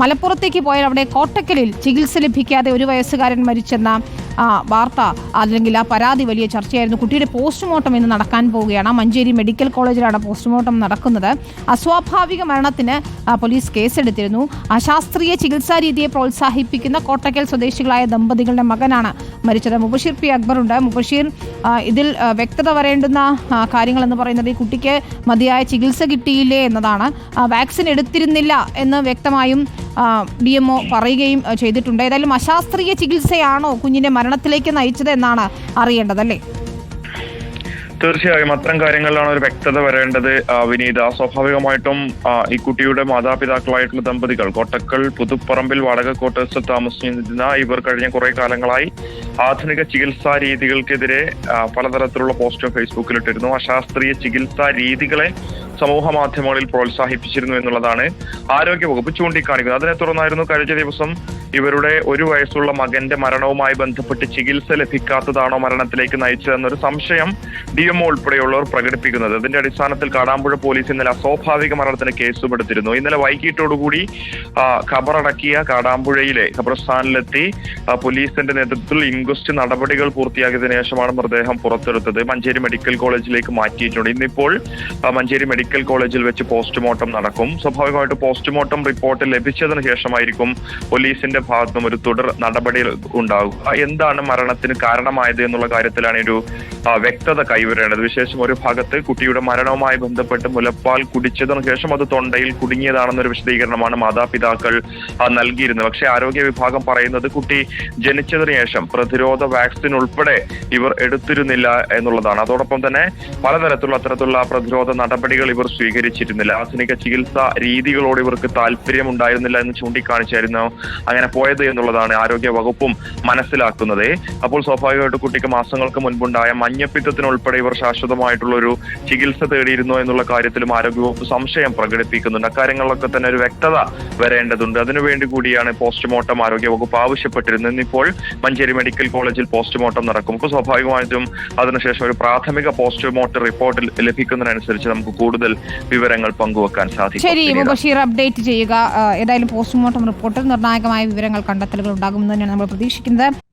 മലപ്പുറത്തേക്ക് പോയാൽ അവിടെ കോട്ടക്കലിൽ ചികിത്സ ലഭിക്കാതെ ഒരു വയസ്സുകാരൻ മരിച്ചെന്ന ആ, വാർത്ത അല്ലെങ്കിൽ ആ പരാതി വലിയ ചർച്ചയായിരുന്നു. കുട്ടിയുടെ പോസ്റ്റ്മോർട്ടം ഇന്ന് നടക്കാൻ പോവുകയാണ്. മഞ്ചേരി മെഡിക്കൽ കോളേജിലാണ് പോസ്റ്റ്മോർട്ടം നടക്കുന്നത്. അസ്വാഭാവിക മരണത്തിന് പോലീസ് കേസെടുത്തിരുന്നു. അശാസ്ത്രീയ ചികിത്സാ രീതിയെ പ്രോത്സാഹിപ്പിക്കുന്ന കോട്ടക്കൽ സ്വദേശികളായ ദമ്പതികളുടെ മകനാണ് മരിച്ചത്. മുബഷീർ പി. അക്ബറുണ്ട് മുബഷീർ ഇതിൽ വ്യക്തത വരേണ്ടുന്ന കാര്യങ്ങളെന്ന് പറയുന്നത് ഈ കുട്ടിക്ക് മതിയായ ചികിത്സ കിട്ടിയില്ലേ എന്നതാണ്. വാക്സിൻ എടുത്തിരുന്നില്ല എന്ന് വ്യക്തമായും ഡി എം പറയുകയും ചെയ്തിട്ടുണ്ട്. ഏതായാലും അശാസ്ത്രീയ ചികിത്സയാണോ കുഞ്ഞിന്റെ മരണത്തിലേക്ക് നയിച്ചത് എന്നാണ് അറിയേണ്ടത് അല്ലേ? തീർച്ചയായും അത്തരം കാര്യങ്ങളിലാണ് ഒരു വ്യക്തത വരേണ്ടത്. വിനീത സ്വാഭാവികമായിട്ടും ഈ കുട്ടിയുടെ മാതാപിതാക്കളായിട്ടുള്ള ദമ്പതികൾ കോട്ടക്കൽ പുതുപ്പറമ്പിൽ വാടക ക്വാർട്ടേഴ്സിൽ താമസിച്ചിരുന്ന ഇവർ കഴിഞ്ഞ കുറെ കാലങ്ങളായി ആധുനിക ചികിത്സാ രീതികൾക്കെതിരെ പലതരത്തിലുള്ള പലതരത്തിലുള്ള ഫേസ്ബുക്കിൽ ഫേസ്ബുക്കിലിട്ടിരുന്നു അശാസ്ത്രീയ ചികിത്സാ രീതികളെ സമൂഹ മാധ്യമങ്ങളിൽ പ്രോത്സാഹിപ്പിച്ചിരുന്നു എന്നുള്ളതാണ് ആരോഗ്യവകുപ്പ് ചൂണ്ടിക്കാണിക്കുന്നത്. അതിനെ തുടർന്നായിരുന്നു കഴിഞ്ഞ ദിവസം ഇവരുടെ ഒരു വയസ്സുള്ള മകന്റെ മരണവുമായി ബന്ധപ്പെട്ട് ചികിത്സ ലഭിക്കാത്തതാണോ മരണത്തിലേക്ക് നയിച്ചതെന്നൊരു സംശയം ഡി എംഒ ഉൾപ്പെടെയുള്ളവർ പ്രകടിപ്പിക്കുന്നത്. അതിന്റെ അടിസ്ഥാനത്തിൽ കാടാമ്പുഴ പോലീസ് ഇന്നലെ അസ്വാഭാവിക മരണത്തിന് കേസുപെടുത്തിരുന്നു. ഇന്നലെ വൈകിട്ടോടുകൂടി ഖബറടക്കിയ കാടാമ്പുഴയിലെ ഖബർസ്ഥാനിലെത്തി പോലീസിന്റെ നേതൃത്വത്തിൽ ഇൻക്വസ്റ്റ് നടപടികൾ പൂർത്തിയാക്കിയതിനു ശേഷമാണ് മൃതദേഹം പുറത്തെടുത്തത്. മഞ്ചേരി മെഡിക്കൽ കോളേജിലേക്ക് മാറ്റിയിട്ടുണ്ട്. ഇന്നിപ്പോൾ മഞ്ചേരി മെഡിക്കൽ കോളേജിൽ വെച്ച് പോസ്റ്റ്മോർട്ടം നടക്കും. സ്വാഭാവികമായിട്ട് പോസ്റ്റ്മോർട്ടം റിപ്പോർട്ട് ലഭിച്ചതിന് ശേഷമായിരിക്കും പോലീസിന്റെ ഭാഗത്തും ഒരു തുടർ നടപടി ഉണ്ടാകുക എന്താണ് മരണത്തിന് കാരണമായത് എന്നുള്ള കാര്യത്തിലാണ് ഒരു വ്യക്തത കൈവരേണ്ടത്. വിശേഷം ഒരു ഭാഗത്ത് കുട്ടിയുടെ മരണവുമായി ബന്ധപ്പെട്ട് മുലപ്പാൽ കുടിച്ചതിനു ശേഷം അത് തൊണ്ടയിൽ കുടുങ്ങിയതാണെന്നൊരു വിശദീകരണമാണ് മാതാപിതാക്കൾ നൽകിയിരുന്നത്. പക്ഷേ ആരോഗ്യ വിഭാഗം പറയുന്നത് കുട്ടി ജനിച്ചതിനു ശേഷം പ്രതിരോധ വാക്സിൻ ഉൾപ്പെടെ ഇവർ എടുത്തിരുന്നില്ല എന്നുള്ളതാണ്. അതോടൊപ്പം തന്നെ പലതരത്തിലുള്ള അത്തരത്തിലുള്ള പ്രതിരോധ നടപടികൾ ഇവർ സ്വീകരിച്ചിരുന്നില്ല. ആധുനിക ചികിത്സാ രീതികളോട് ഇവർക്ക് താല്പര്യം ഉണ്ടായിരുന്നില്ല എന്ന് ചൂണ്ടിക്കാണിച്ചായിരുന്നു അങ്ങനെ പോയത് എന്നുള്ളതാണ് ആരോഗ്യ വകുപ്പും മനസ്സിലാക്കുന്നത്. അപ്പോൾ സ്വാഭാവികമായിട്ട് കുട്ടിക്ക് മാസങ്ങൾക്ക് മുൻപുണ്ടായ മഞ്ഞപ്പിത്തത്തിനുൾപ്പെടെ ഇവർ ശാശ്വതമായിട്ടുള്ള ഒരു ചികിത്സ തേടിയിരുന്നു എന്നുള്ള കാര്യത്തിലും ആരോഗ്യവകുപ്പ് സംശയം പ്രകടിപ്പിക്കുന്നുണ്ട്. അക്കാര്യങ്ങളിലൊക്കെ തന്നെ ഒരു വ്യക്തത വരേണ്ടതുണ്ട്. അതിനുവേണ്ടി കൂടിയാണ് പോസ്റ്റ്മോർട്ടം ആരോഗ്യവകുപ്പ് ആവശ്യപ്പെട്ടിരുന്നത്. ഇന്നിപ്പോൾ മഞ്ചേരി മെഡിക്കൽ കോളേജിൽ പോസ്റ്റ്മോർട്ടം നടക്കും. സ്വാഭാവികമായിട്ടും അതിനുശേഷം ഒരു പ്രാഥമിക പോസ്റ്റ്മോർട്ടം റിപ്പോർട്ട് ലഭിക്കുന്നതിനനുസരിച്ച് നമുക്ക് കൂടുതൽ വിവരങ്ങൾ പങ്കുവെക്കാൻ സാധിക്കും. ശരി. മുബഷീർ അപ്ഡേറ്റ് ചെയ്യുക. ഏതായാലും പോസ്റ്റ്മോർട്ടം റിപ്പോർട്ടിൽ നിർണായകമായ വിവരങ്ങൾ കണ്ടെത്തലുകൾ ഉണ്ടാകുമെന്ന് തന്നെയാണ് നമ്മൾ പ്രതീക്ഷിക്കുന്നത്.